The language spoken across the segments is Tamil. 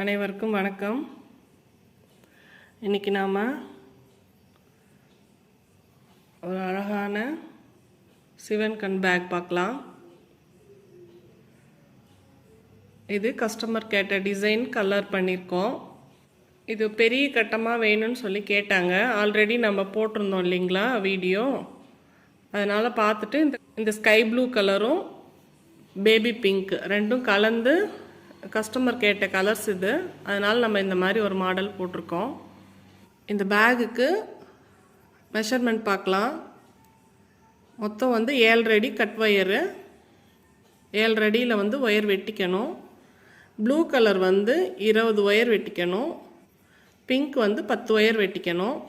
அனைவருக்கும் வணக்கம். இன்னைக்கு நாம் ஒரு அழகான சிவன் கண் பேக் பார்க்கலாம். இது கஸ்டமர் கேட்ட டிசைன் கலர் பண்ணியிருக்கோம் இது பெரிய கட்டமாக வேணும்னு சொல்லி கேட்டாங்க. ஆல்ரெடி நம்ம போட்டிருந்தோம் இல்லைங்களா வீடியோ அதனால் பார்த்துட்டு இந்த இந்த ஸ்கை ப்ளூ கலரும் பேபி பிங்க் ரெண்டும் கலந்து கஸ்டமர் கேட்ட கலர்ஸ் இது. அதனால் நம்ம இந்த மாதிரி ஒரு மாடல் போட்டிருக்கோம். இந்த பேகுக்கு மெஷர்மெண்ட் பார்க்கலாம். மொத்தம் வந்து ஏழ்ரடி கட் ஒயரு ஏழ்ரடியில் வந்து ஒயர் வெட்டிக்கணும். ப்ளூ கலர் வந்து இருபது ஒயர் வெட்டிக்கணும். பிங்க் வந்து பத்து ஒயர் வெட்டிக்கணும்.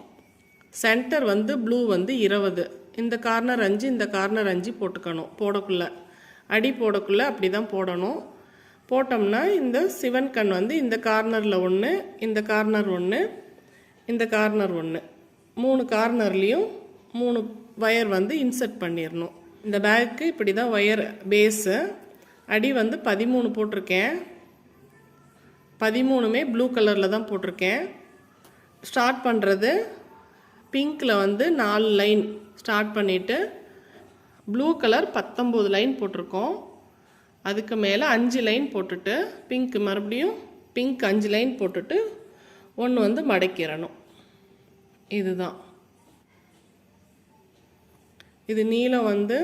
சென்டர் வந்து ப்ளூ வந்து இருபது. இந்த கார்னர் அஞ்சு இந்த கார்னர் அஞ்சு போட்டுக்கணும். போடக்குள்ளே. அடி போடக்குள்ளே அப்படி தான் போடணும். போட்டோம்னா இந்த சிவன் கண் வந்து இந்த கார்னரில் ஒன்று இந்த கார்னர் ஒன்று இந்த கார்னர் ஒன்று மூணு கார்னர்லேயும் மூணு ஒயர் வந்து இன்சர்ட் பண்ணிடணும் இந்த பேக்கு இப்படி தான் ஒயர் பேஸு. அடி வந்து பதிமூணு போட்டிருக்கேன். பதிமூணுமே ப்ளூ கலரில் தான் போட்டிருக்கேன். ஸ்டார்ட் பண்ணுறது பிங்க்கில் வந்து நாலு லைன் ஸ்டார்ட் பண்ணிவிட்டு ப்ளூ கலர் பத்தொம்போது லைன் போட்டிருக்கோம். அதுக்கு மேலே அஞ்சு லைன் போட்டுட்டு பிங்க் மறுபடியும் பிங்க் அஞ்சு லைன் போட்டுட்டு ஒன்று வந்து மடக்கிடணும். இதுதான். இது நீளம் வந்து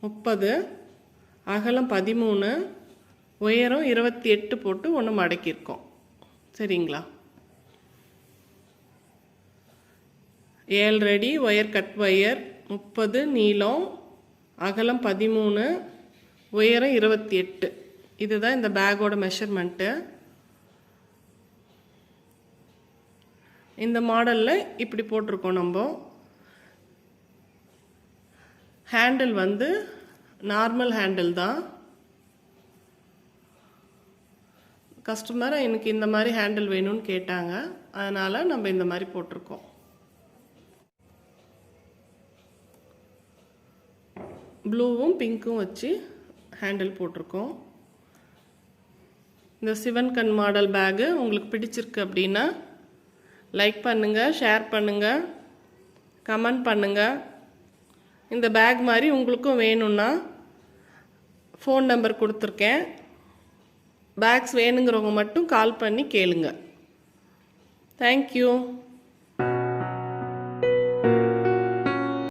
முப்பது அகலம் பதிமூணு உயரம் இருபத்தி எட்டு போட்டு ஒன்று மடக்கியிருக்கோம். சரிங்களா? ஏழு அடி ஒயர் கட் ஒயர் முப்பது நீளம் அகலம் பதிமூணு உயரம் இருபத்தி எட்டு. இதுதான் இந்த பேக்கோட மெஷர்மெண்ட்டு இந்த மாடலில் இப்படி போட்டிருக்கோம் நம்ம. ஹேண்டில் வந்து நார்மல் ஹேண்டில் தான். கஸ்டமர் எனக்கு இந்த மாதிரி ஹேண்டில் வேணும்னு கேட்டாங்க. அதனால் நம்ம இந்த மாதிரி போட்டிருக்கோம். ப்ளூவும் பிங்க்கும் வச்சு ஹேண்டில் போட்டிருக்கோம். இந்த சிவன் கண் மாடல் பேகு உங்களுக்கு பிடிச்சிருக்கு அப்படின்னா லைக் பண்ணுங்கள் ஷேர் பண்ணுங்கள் கமெண்ட் பண்ணுங்கள் இந்த பேக் மாதிரி உங்களுக்கும் வேணும்னா ஃபோன் நம்பர் கொடுத்துருக்கேன். பேக்ஸ் வேணுங்கிறவங்க மட்டும் கால் பண்ணி கேளுங்க. தேங்க்யூ